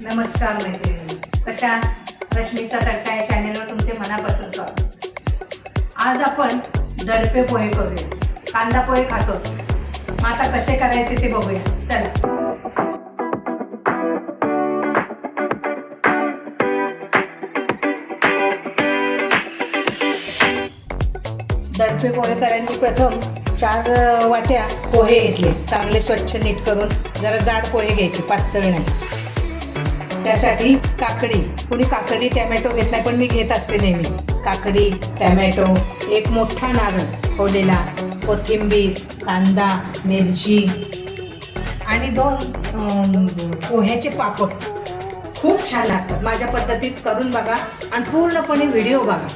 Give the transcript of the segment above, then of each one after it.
नमस्कार मैत्रिणी. कशा रश्मीचा तडका या चॅनेलवर तुमचे मनापासून स्वागत. आज आपण दडपे पोहे करूया. कांदा पोहे खातोच. मग आता कसे करायचे ते बघूया. चला. दडपे पोहे करायला प्रथम चार वाट्या पोहे घेतले. चांगले स्वच्छ नीट करून जरा जाड पोहे घ्यायचे पातळ नाही. त्यासाठी काकडी. कुणी काकडी टॅमॅटो घेत नाही पण मी घेत असते नेहमी. काकडी टॅमॅटो एक मोठा नारळ खोलेला कोथिंबीर कांदा मिरची आणि दोन पोह्याचे पापड. खूप छान लागतात. माझ्या पद्धतीत करून बघा आणि पूर्णपणे व्हिडिओ बघा.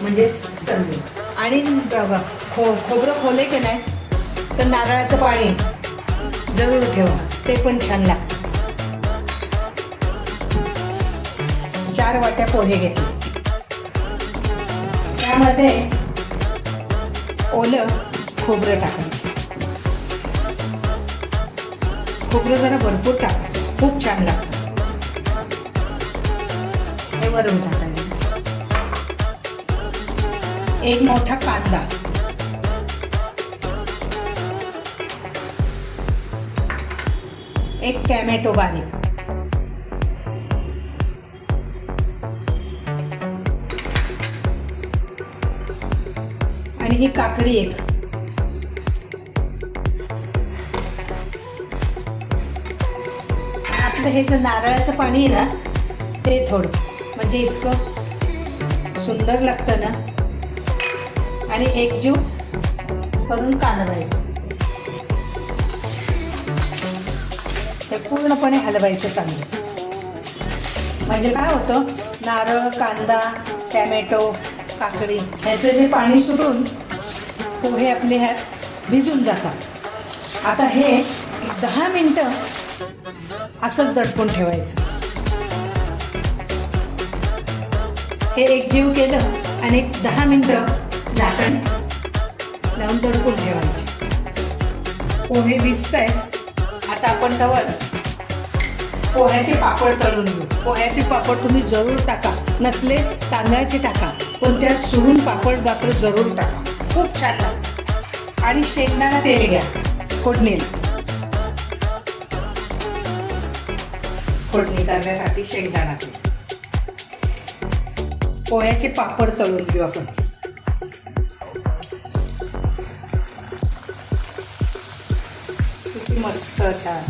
म्हणजे समजेल आणि बघा खो खोबरं खोले की नाही तर नारळाचं पाणी जरूर ठेवा. ते पण छान लागतं. चार वाट्या पोहे घेतले. त्यामध्ये ओलं खोबरं टाकायचं. खोबरं जरा भरपूर टाकायचं खूप छान लागतं. हे वरून टाकायचं. एक मोठा कांदा. एक टॅमॅटो बारीक. ही काकडी एक. आपलं हे जे नारळाचं पाणी आहे ना ते थोडं. म्हणजे इतकं सुंदर लागतं ना. आणि एकजीव करून कालवायचं हे पूर्णपणे हलवायचं चांगलं. म्हणजे काय होतं नारळ कांदा टॅमॅटो काकडी ह्याचं जे पाणी सुटून पोहे आपले ह्यात भिजून जातात. आता हे दहा मिनटं असंच दडपून ठेवायचं. हे एक जीव केलं आणि एक दहा मिनटं झाकण लावून दडपून ठेवायचे. पोहे भिजत आता आपण तवर पोह्याचे पापड तळून घेऊ. पोह्याचे पापड तुम्ही जरूर टाका. नसले तांदळाचे टाका. पण त्यात सुरून पापड गात्र जरूर टाका. खूप छान लागतं. आणि शेंगदाणा तेल घ्या फोडणीला. फोडणी करण्यासाठी शेंगदाणा तेल पोह्याचे पापड तळून घेऊ आपण. किती मस्त छान.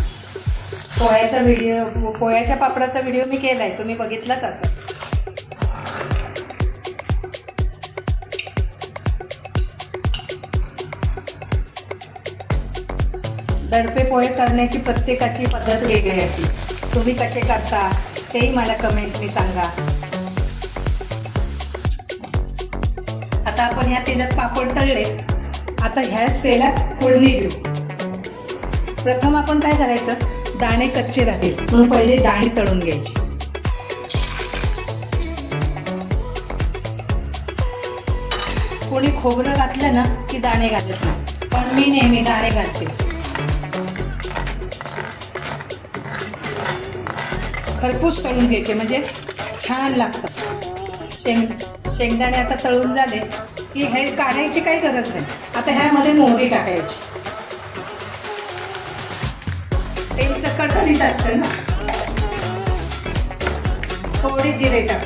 पोह्याचा व्हिडिओ पोह्याच्या पापडाचा व्हिडिओ मी केला आहे तुम्ही बघितलाच असेल. दडपे पोहे करण्याची प्रत्येकाची पद्धत वेगळी असते. तुम्ही कसे करता तेही मला कमेंटनी सांगा. आता आपण ह्या तेलात पापड तळले. आता ह्याच तेलात फोडणी घेऊ प्रथम आपण काय करायचं दाणे कच्चे राहतील. म्हणून पहिले दाणे तळून घ्यायचे. कोणी खोबरं घातलं ना की दाणे घालत नाही. पण मी नेहमी दाणे घालतेच. खरपूस तळून घ्यायचे म्हणजे छान लागतं शेंग शेंगदाणे आता तळून झाले की हे काढायची काही गरज नाही. आता ह्यामध्ये मोहरी टाकायची. तेल तर कडकडीत असतं ना? थोडी जिरे टाक.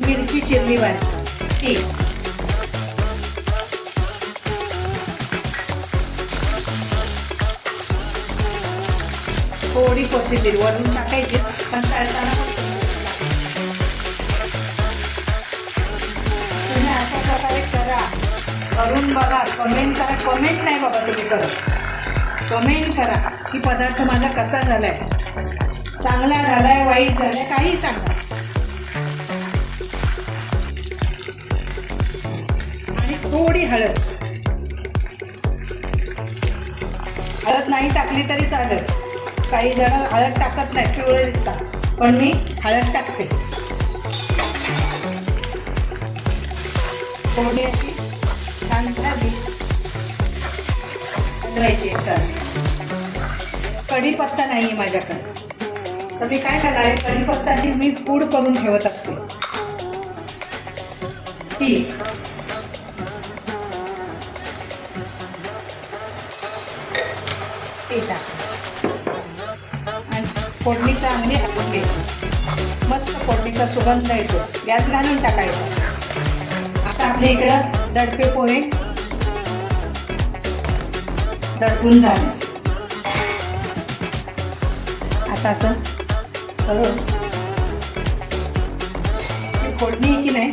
मिरची चिरली बारीक ती. थोडी कोथिंबीर वरून टाकायची. पण तळताना तुम्ही अशा प्रकारे करा. करून बघा. कमेंट करा. कमेंट नाही बघा तुम्ही करत कमेंट करा. की पदार्थ माझा कसा झालाय? चांगला झालाय वाईट झालाय काही सांगा. आणि थोडी हळद. हळद नाही टाकली तरी चालेल. काही जण हळद टाकत नाही पिवळे दिसतात. पण मी हळद टाकते. थोडी अशी छान झाली. हलवायची एकसारखी कढीपत्ता नाही आहे माझ्याकडे. तर मी काय करणार आहे कढीपत्ताची मी पूड करून ठेवत असते. ती ती टाक फोडणी चांगली टाकून मस्त फोडणीचा सुगंध येतो. गॅस घालून टाकायचा. आता आपल्या इकडं दडपे पोहे दडपून झाले. आता असं फोडणी आहे की नाही?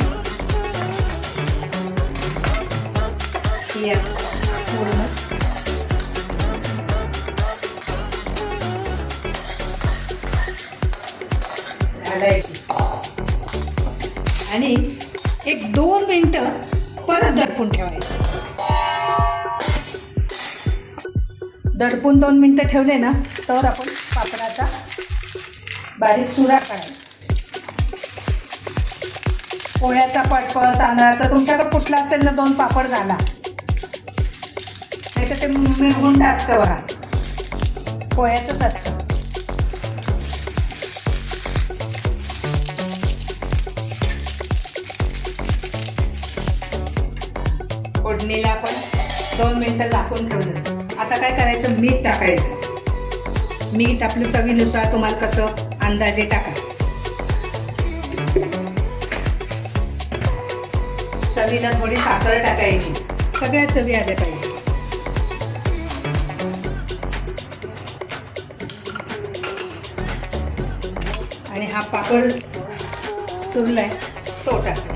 एक दोन मिनटं परत दडपून ठेवायचं. दडपून दोन मिनटं ठेवले ना तर आपण पापडाचा बारीक चुरा करायचा पोह्याचा पापड तांदळाचा तुमच्याकडे कुठला असेल ना दोन पापड घाला. नाही तर ते मिरगुंड असतं बघा. पोह्याचंच असतं. फोडणीला आपण दोन मिनटं झाकून ठेवलं आता काय करायचं? मीठ टाकायचं. मीठ आपलं चवीनुसार तुम्हाला कसं अंदाजे टाका. चवीला थोडी साखर टाकायची. सगळ्या चवी आल्या पाहिजे. आणि हा पापड तुरलाय. तो टाकतो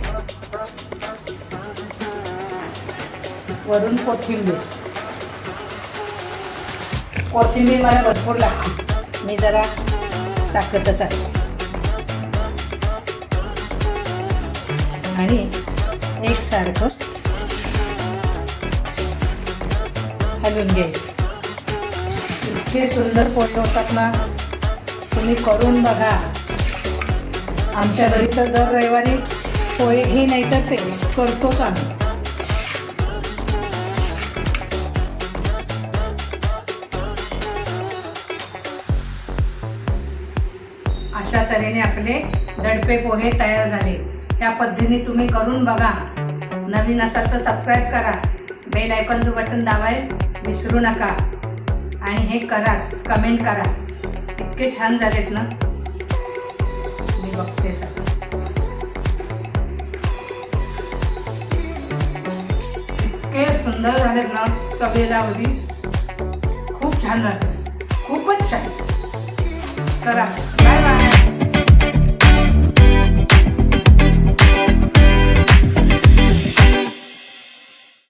वरून कोथिंबीर. कोथिंबीर मला भरपूर लागते. मी जरा टाकतच असते. आणि एकसारखं हलवून घ्यायचं. इतके सुंदर पोहे होतात ना तुम्ही करून बघा. आमच्या घरी तर दर रविवारी पोहे हे नाही तर ते करतोच आम्ही. अशा तऱ्हेने आपले दडपे पोहे तयार झाले. या पद्धतीने तुम्ही करून बघा. नवीन असाल तर सबस्क्राईब करा. बेल आयकॉनचं बटन दाबायला विसरू नका. आणि हे कराच कमेंट करा. इतके छान झालेत ना? मी बघते सर इतके सुंदर झालेत ना चवेला होती खूप छान राहतात खूपच छान. करा